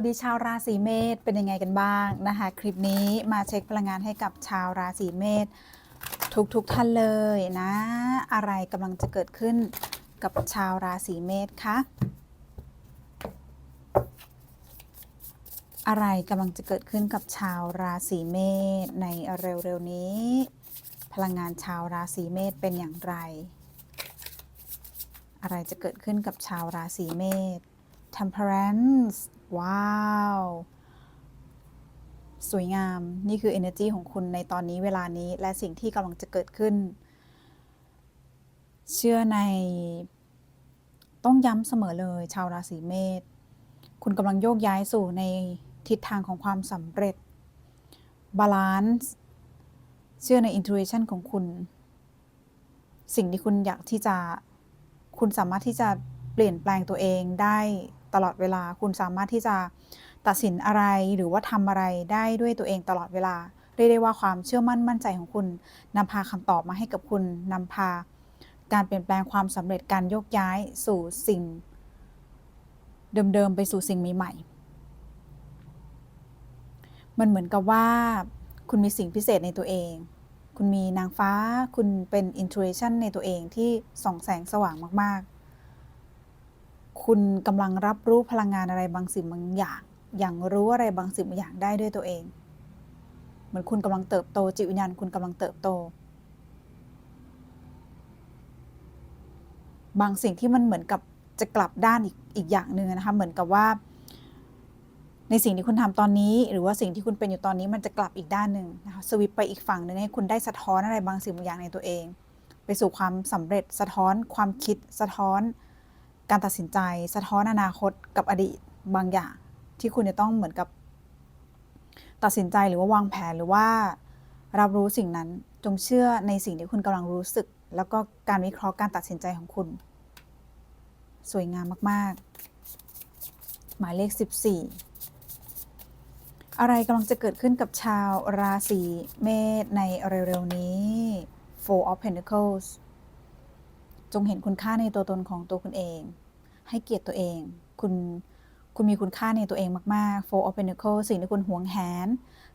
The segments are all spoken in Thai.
วัสดีชาวราศีเมษเป็นยังไงกันบ้างนะคะ คลิปนี้มาเช็คพลังงานให้กับชาวราศีเมษทุกๆทท่านเลยนะ อะไรกำลังจะเกิดขึ้นกับชาวราศีเมษคะอะไรกำลังจะเกิดขึ้นกับชาวราศีเมษในเร็วๆนี้ พลังงานชาวราศีเมษเป็นอย่างไร อะไรจะเกิดขึ้นกับชาวราศีเมษ temperance ว้าว สวยงาม นี่คือ energy ของคุณในตอนนี้เวลานี้และสิ่งที่กำลังจะเกิดขึ้น เชื่อใน ต้องย้ำเสมอเลยชาวราศีเมษ คุณกำลังโยกย้ายสู่ในทิศทางของความสำเร็จ บาลานซ์เชื่อใน intuition ของคุณ สิ่งที่คุณอยากที่จะ คุณสามารถที่จะเปลี่ยนแปลงตัวเองได้ ตลอดเวลา คุณสามารถที่จะตัดสินอะไรหรือว่าทำอะไรได้ด้วยตัวเองตลอดเวลา เรียกได้ว่าความเชื่อมั่นมั่นใจของคุณนำพาคำตอบมาให้กับคุณนำพา การเปลี่ยนแปลงความสำเร็จการโยกย้ายสู่สิ่ง เดิมๆไปสู่สิ่งใหม่ๆ มันเหมือนกับว่า คุณมีสิ่งพิเศษในตัวเอง คุณมีนางฟ้า คุณเป็น intuition ในตัวเองที่ส่องแสงสว่างมากๆ คุณกำลังรับรู้พลังงานอะไรบางสิ่งบางอย่าง อย่างรู้อะไรบางสิ่งบางอย่างได้ด้วยตัวเอง เหมือนคุณกำลังเติบโตจิตวิญญาณคุณกำลังเติบโต บางสิ่งที่มันเหมือนกับจะกลับด้านอีกอีกอย่างหนึ่งนะคะ เหมือนกับว่า ในสิ่งที่คุณทำตอนนี้ หรือว่าสิ่งที่คุณเป็นอยู่ตอนนี้มันจะกลับอีกด้านหนึ่งนะคะสวิปไปอีกฝั่งหนึ่งให้คุณได้สะท้อนอะไรบางสิ่งบางอย่างในตัวเอง ไปสู่ความสำเร็จสะท้อนความคิดสะท้อน การตัดสินใจสะท้อนอนาคตกับอดีตบางอย่าง ที่คุณจะต้องเหมือนกับ ตัดสินใจหรือว่าวางแผนหรือว่า รับรู้สิ่งนั้นจงเชื่อในสิ่งที่คุณกำลังรู้สึก แล้วก็การวิเคราะห์การตัดสินใจของคุณ สวยงามมาก ๆ หมายเลข 14 อะไรกำลังจะเกิดขึ้นกับชาวราศีเมษในเร็ว ๆ นี้ Four of Pentacles จงเห็นคุณค่าในตัวตนของตัวคุณเอง ให้เกียรติตัวเอง คุณคุณมีคุณค่าในตัวเองมาก ๆ Four of Pentacles สิ่งที่คุณหวงแหน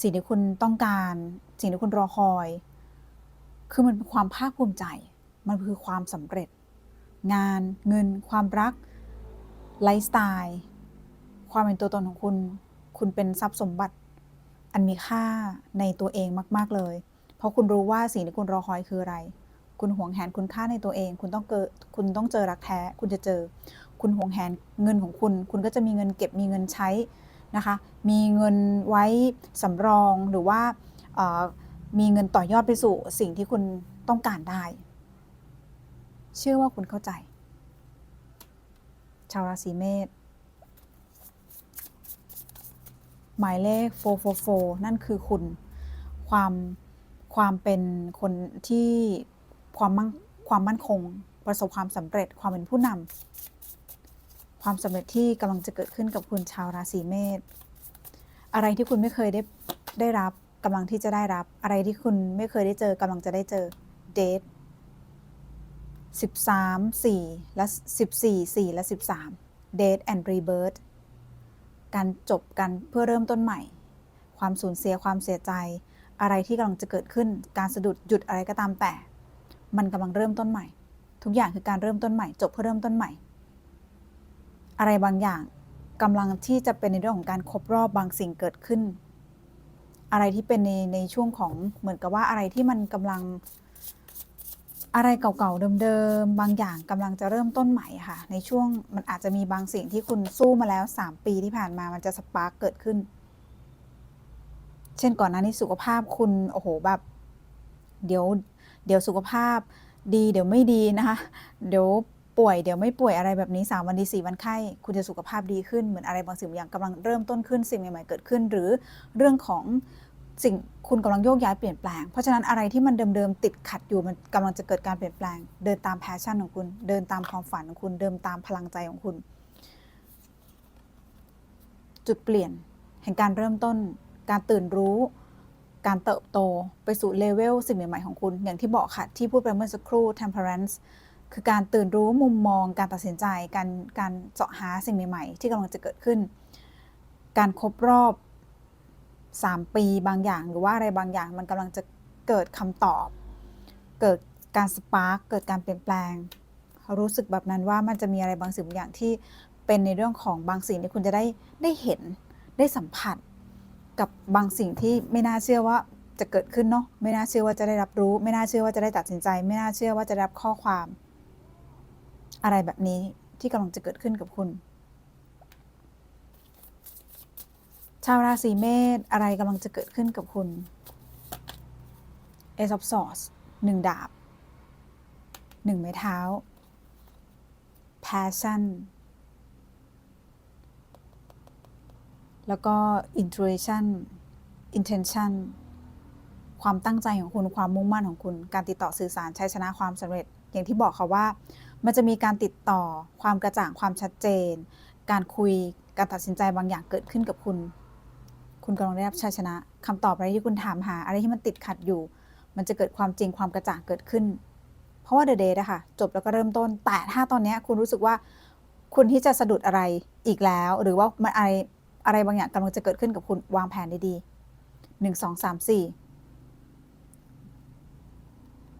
สิ่งที่คุณต้องการ สิ่งที่คุณรอคอย คือมันเป็นความภาคภูมิใจ มันคือความสำเร็จ งาน เงิน ความรัก ไลฟ์สไตล์ ความเป็นตัวตนของคุณ คุณเป็นทรัพย์สมบัติ อันมีค่าในตัวเองมาก ๆ เลย เพราะคุณรู้ว่าสิ่งที่คุณรอคอยคืออะไร คุณห่วงแหนคุณค่าในตัวเอง คุณต้องเกิดคุณต้องเจอรักแท้ คุณจะเจอ คุณห่วงแหนเงินของคุณ คุณก็จะมีเงินเก็บมีเงินใช้นะคะ มีเงินไว้สำรองหรือว่ามีเงินต่อยอดไปสู่สิ่งที่คุณต้องการได้ เชื่อว่าคุณเข้าใจ ชาวราศีเมษหมายเลข 444 นั่นคือคุณ ความความเป็นคนที่ ความมั่งความมั่นคง ประสบความสำเร็จความเป็นผู้นำความสำเร็จที่กำลังจะเกิดขึ้นกับคุณชาวราศีเมษอะไรที่คุณไม่เคยได้ได้รับกำลังที่จะได้รับ อะไรที่คุณไม่เคยได้เจอกำลังจะได้เจอเดท13 4และ14 4และ13 Date and Rebirth การจบกันเพื่อเริ่มต้นใหม่ ความสูญเสียความเสียใจ อะไรที่กำลังจะเกิดขึ้น การสะดุดหยุดอะไรก็ตามแต่ มันกำลังเริ่มต้นใหม่ ทุกอย่างคือการเริ่มต้นใหม่ จบเพื่อเริ่มต้นใหม่ อะไรบางอย่างกำลังที่จะเป็นในเรื่องของการครบรอบบางสิ่งเกิดขึ้น อะไรที่เป็นในในช่วงของเหมือนกับว่าอะไรที่มันกำลัง อะไรเก่าๆเดิมๆบางอย่างกำลังจะเริ่มต้นใหม่ค่ะ ในช่วงมันอาจจะมีบางสิ่งที่คุณสู้มาแล้ว 3 ปีที่ผ่านมามันจะสปาร์กเกิดขึ้น เช่นก่อนหน้านี้สุขภาพคุณโอ้โหแบบเดี๋ยว เดี๋ยวสุขภาพดีเดี๋ยวไม่ดีนะคะ เดี๋ยวป่วยเดี๋ยวไม่ป่วยอะไรแบบนี้ 3 วันดี 4 วันไข้ คุณจะสุขภาพดีขึ้นเหมือนอะไรบางสิ่งบางอย่างกำลังเริ่มต้นขึ้นสิ่งใหม่ๆเกิดขึ้น หรือเรื่องของสิ่งคุณกำลังโยกย้ายเปลี่ยนแปลง เพราะฉะนั้นอะไรที่มันเดิมๆติดขัดอยู่มันกำลังจะเกิดการเปลี่ยนแปลง เดินตามแพชชั่นของคุณ เดินตามความฝันของคุณ เดินตามพลังใจของคุณ จุดเปลี่ยนแห่งการเริ่มต้น การตื่นรู้ การเติบโตไปสู่เลเวลสิ่งใหม่ ๆ ของคุณ อย่างที่บอกค่ะ ที่พูดไปเมื่อสักครู่ temperance คือการตื่นรู้มุมมอง การตัดสินใจ การการเจาะหาสิ่งใหม่ ๆ ที่กำลังจะเกิดขึ้น การครบรอบ 3 ปีบางอย่าง หรือว่าอะไรบางอย่างมันกำลังจะเกิดคำตอบ เกิดการสปาร์กเกิดการเปลี่ยนแปลง รู้สึกแบบนั้นว่ามันจะมีอะไรบางสิ่งบางอย่างที่เป็นในเรื่องของบางสิ่งที่คุณจะได้ได้เห็นได้สัมผัส กับบางสิ่งที่ไม่น่าเชื่อว่าจะเกิดขึ้นเนาะไม่น่าเชื่อว่าจะได้รับรู้ ไม่น่าเชื่อว่าจะได้ตัดสินใจ ไม่น่าเชื่อว่าจะได้รับข้อความ อะไรแบบนี้ที่กำลังจะเกิดขึ้นกับคุณ ชาวราศีเมษอะไรกำลังจะเกิดขึ้นกับคุณ Ace of Swords หนึ่งดาบหนึ่งไม้เท้า Passion แล้วก็ intuition intention ความตั้งใจของคุณความมุ่งมั่นของคุณ การติดต่อสื่อสารชัยชนะความสำเร็จ อย่างที่บอกค่ะว่า มันจะมีการติดต่อความกระจ่างความชัดเจน การคุยการตัดสินใจบางอย่างเกิดขึ้นกับคุณ คุณกำลังได้รับชัยชนะคำตอบอะไรที่คุณถามหา อะไรที่มันติดขัดอยู่ มันจะเกิดความจริงความกระจ่างเกิดขึ้น เพราะว่าเดอะเดย์อะค่ะจบแล้วก็เริ่มต้น แต่ถ้าตอนนี้คุณรู้สึกว่าคุณที่จะสะดุดอะไรอีกแล้ว หรือว่ามันอะไร อะไรบางอย่างกำลังจะเกิดขึ้นกับคุณวางแผนดีๆหนึ่งสองสามสี่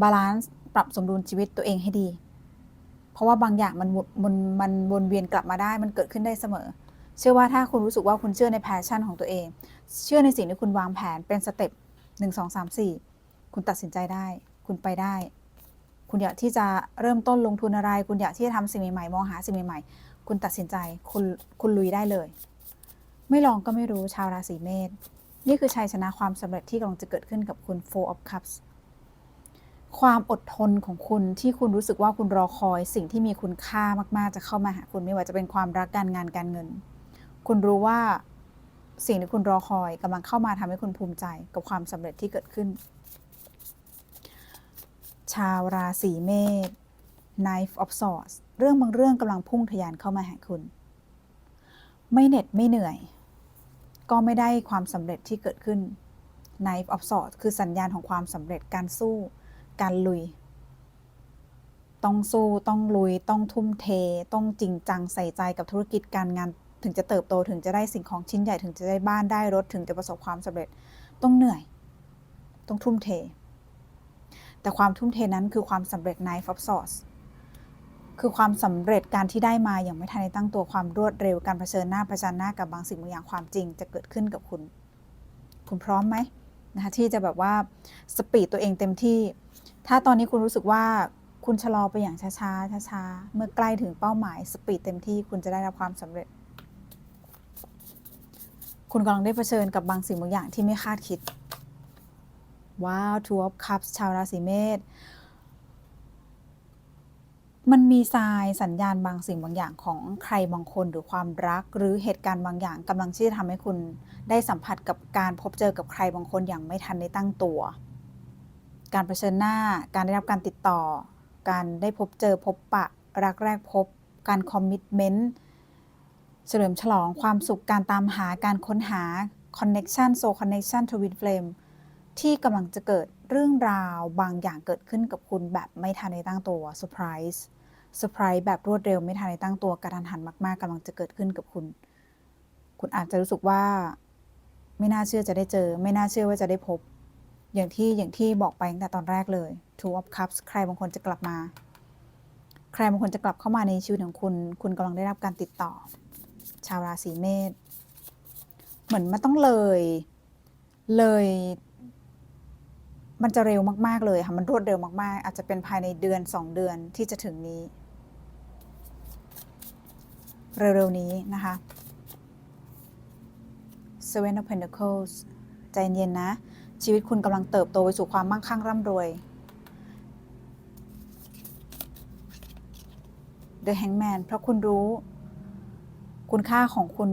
บาลานซ์ปรับสมดุลชีวิตตัวเองให้ดี เพราะว่าบางอย่างมันวนมันมันวนเวียนกลับมาได้มันเกิดขึ้นได้เสมอ เชื่อว่าถ้าคุณรู้สึกว่าคุณเชื่อในแพชชั่นของตัวเอง เชื่อในสิ่งที่คุณวางแผนเป็นสเต็ปหนึ่งสองสามสี่คุณตัดสินใจได้ คุณไปได้ คุณอยากที่จะเริ่มต้นลงทุนอะไร คุณอยากที่จะทำสิ่งใหม่ๆ มองหาสิ่งใหม่ๆ คุณตัดสินใจ คุณคุณลุยได้เลย ไม่ลองก็ไม่รู้ชาวราศีเมษนี่คือชัยชนะความสำเร็จที่กำลังจะเกิดขึ้นกับคุณ Four of Cups ความอดทนของคุณที่คุณรู้สึกว่าคุณรอคอย สิ่งที่มีคุณค่ามาก ๆ จะเข้ามาหาคุณไม่ว่าจะเป็นความรักการงานการเงิน คุณรู้ว่าสิ่งที่คุณรอคอยกำลังเข้ามาทำให้คุณภูมิใจกับความสำเร็จที่เกิดขึ้น ชาวราศีเมษ Knife of Swords เรื่องบางเรื่องกำลังพุ่งทะยานเข้ามาหาคุณ ไม่เหน็ดไม่เหนื่อย ก็ไม่ได้ความสำเร็จที่เกิดขึ้น Knife of Swords คือสัญญาณของความสำเร็จการสู้ การลุย ต้องสู้ต้องลุย ต้องทุ่มเท ต้องจริงจังใส่ใจกับธุรกิจการงาน ถึงจะเติบโตถึงจะได้สิ่งของชิ้นใหญ่ถึงจะได้บ้านได้รถถึงจะประสบความสำเร็จ ต้องเหนื่อย ต้องทุ่มเท แต่ความทุ่มเทนั้นคือความสำเร็จ Knife of Swords คือความสำเร็จการที่ได้มาอย่างไม่ทันตั้งตัวความรวดเร็วการเผชิญหน้าประจันหน้ากับบางสิ่งบางอย่างความจริงจะเกิดขึ้นกับคุณ คุณพร้อมไหมนะคะที่จะแบบว่าสปีดตัวเองเต็มที่ ถ้าตอนนี้คุณรู้สึกว่าคุณชะลอไปอย่างช้าๆช้าๆเมื่อใกล้ถึงเป้าหมายสปีดเต็มที่คุณจะได้รับความสำเร็จ คุณกำลังได้เผชิญกับบางสิ่งบางอย่างที่ไม่คาดคิดว้าว Two of Cups ชาวราศีเมษ มันมีทรายสัญญาณบางสิ่งบางอย่างของใครบางคนหรือความรัก หรือเหตุการณ์บางอย่างกำลังที่จะทำให้คุณ ได้สัมผัสกับการพบเจอกับใครบางคนอย่างไม่ทันได้ตั้งตัว การเผชิญหน้า การได้รับการติดต่อ การได้พบเจอพบปะ รักแรกพบ การคอมมิชเมนต์เฉลิมฉลองความสุขการตามหาการค้นหา Connection Soul Connection Twin Flame ที่ ที่กำลังจะเกิดเรื่องราวบางอย่างเกิดขึ้นกับคุณแบบไม่ทันได้ตั้งตัวเซอร์ไพรส์เซอร์ไพรส์แบบรวดเร็วไม่ทันได้ตั้งตัวกระทันหันมากๆกำลังจะเกิดขึ้นกับคุณ คุณอาจจะรู้สึกว่า ไม่น่าเชื่อจะได้เจอ ไม่น่าเชื่อว่าจะได้พบ อย่างที่อย่างที่บอกไปตั้งแต่ตอนแรกเลย Two of Cups ใครบางคนจะกลับมา ใครบางคนจะกลับเข้ามาในชีวิตของคุณ คุณกำลังได้รับการติดต่อ ชาวราศีเมษเหมือนมันต้องเลยเลย มันจะเร็วมาก ๆ เลยค่ะมันรวดเร็วมาก ๆ อาจจะเป็นภายในเดือน 2 เดือนที่จะถึงนี้ เร็ว ๆ นี้นะคะ Seven of Pentacles ใจเย็นนะ ชีวิตคุณกำลังเติบโตไปสู่ความมั่งคั่งร่ำรวย The Hangman เพราะคุณรู้ คุณค่าของคุณ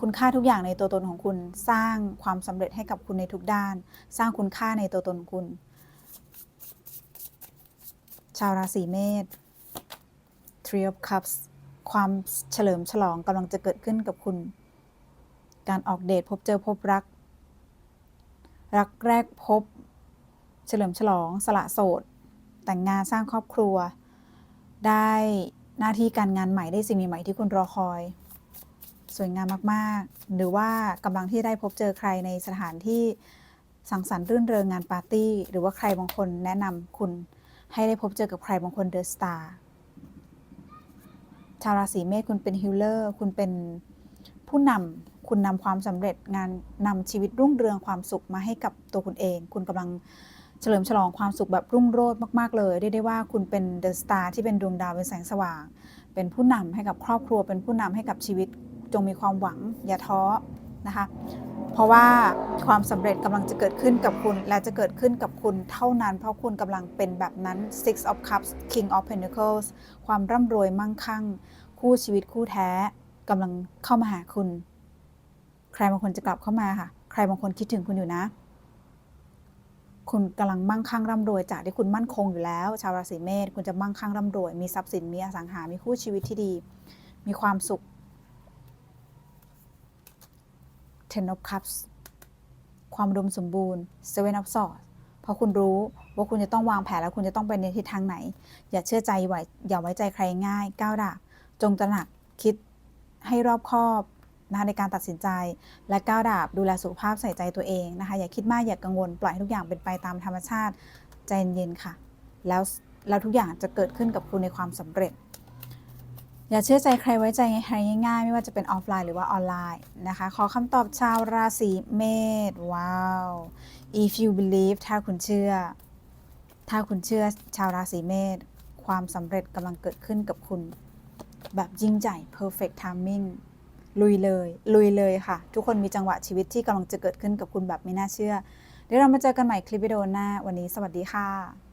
คุณค่าทุกอย่างในตัวตนของคุณ สร้างความสำเร็จให้กับคุณในทุกด้าน สร้างคุณค่าในตัวตนของคุณ ชาวราศีเมษ Three of Cups ความเฉลิมฉลองกำลังจะเกิดขึ้นกับคุณ การออกเดทพบเจอพบรัก รักแรกพบ เฉลิมฉลอง สละโสด แต่งงานสร้างครอบครัว ได้หน้าที่การงานใหม่ได้สิ่งใหม่ที่คุณรอคอย สวยงามมากๆ หรือว่ากำลังที่ได้พบเจอใครในสถานที่สังสรรค์รื่นเริงงานปาร์ตี้ หรือว่าใครบางคนแนะนำคุณให้ได้พบเจอกับใครบางคนเดอะสตาร์ชาวราศีเมษคุณเป็นฮิลเลอร์คุณเป็นผู้นำคุณนำความสำเร็จงานนำชีวิตรุ่งเรืองความสุขมาให้กับตัวคุณเอง คุณกำลังเฉลิมฉลองความสุขแบบรุ่งโรจน์มากๆเลยเรียกได้ว่าคุณเป็นเดอะสตาร์ที่เป็นดวงดาวเป็นแสงสว่าง เป็นผู้นำให้กับครอบครัว เป็นผู้นำให้กับชีวิต จงมีความหวังอย่าท้อนะคะ เพราะว่าความสำเร็จกำลังจะเกิดขึ้นกับคุณ และจะเกิดขึ้นกับคุณเท่านั้น เพราะคุณกำลังเป็นแบบนั้น Six of Cups King of Pentacles ความร่ำรวยมั่งคั่ง คู่ชีวิตคู่แท้กำลังเข้ามาหาคุณ ใครบางคนจะกลับเข้ามาค่ะ ใครบางคนคิดถึงคุณอยู่นะ คุณกำลังมั่งคั่งร่ำรวยจากที่คุณมั่นคงอยู่แล้ว ชาวราศีเมษคุณจะมั่งคั่งร่ำรวย มีทรัพย์สินมีอสังหา มีคู่ชีวิตที่ดี มีความสุข Ten of Cups ความดมสมบูรณ์ Seven of Swords เพราะคุณรู้ว่าคุณจะต้องวางแผนแล้วคุณจะต้องไปในทิศทางไหน อย่าเชื่อใจไว้อย่าไว้ใจใครง่ายก้าวดาบจงตระหนักคิดให้รอบคอบนะคะในการตัดสินใจ และก้าวดาบดูแลสุขภาพใส่ใจตัวเองนะคะ อย่าคิดมากอย่ากังวล ปล่อยให้ทุกอย่างเป็นไปตามธรรมชาติ ใจเย็นๆค่ะ แล้วแล้วทุกอย่างจะเกิดขึ้นกับคุณในความสำเร็จ อย่าเชื่อใจใครไว้ใจใครง่ายๆ ไม่ว่าจะเป็นออฟไลน์หรือว่าออนไลน์นะคะ ขอคำตอบชาวราศีเมษว้าว if you believe ถ้าคุณเชื่อ ถ้าคุณเชื่อชาวราศีเมษความสำเร็จกำลังเกิดขึ้นกับคุณ แบบยิ่งใหญ่ perfect timing ลุยเลย ลุยเลยค่ะ ทุกคนมีจังหวะชีวิตที่กำลังจะเกิดขึ้นกับคุณแบบไม่น่าเชื่อ เดี๋ยวเรามาเจอกันใหม่คลิปวิดีโอหน้า วันนี้สวัสดีค่ะ